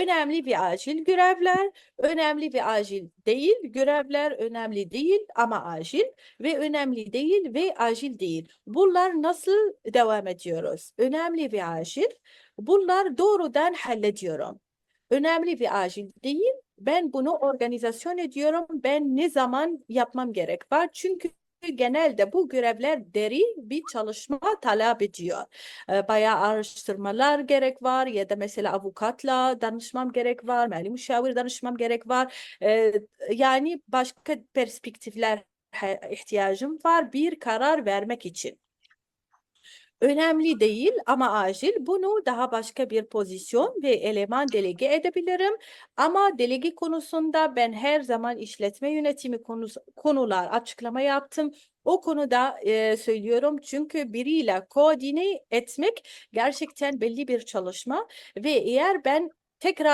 Önemli ve acil görevler, önemli ve acil değil, görevler önemli değil ama acil ve önemli değil ve acil değil. Bunlar nasıl devam ediyoruz? Önemli ve acil, bunlar doğrudan hallediyorum. Önemli ve acil değil, ben bunu organizasyon ediyorum, ben ne zaman yapmam gerek var? Çünkü genelde bu görevler derin bir çalışma talep ediyor. Ee, Bayağı araştırmalar gerek var ya da mesela avukatla danışmam gerek var, mali müşavir danışmam gerek var. Ee, Yani başka perspektifler ihtiyacım var bir karar vermek için. Önemli değil ama acil. Bunu daha başka bir pozisyon ve eleman delege edebilirim. Ama delege konusunda ben her zaman işletme yönetimi konusu, konular açıklama yaptım. O konuda e, söylüyorum çünkü biriyle koordine etmek gerçekten belli bir çalışma ve eğer ben tekrar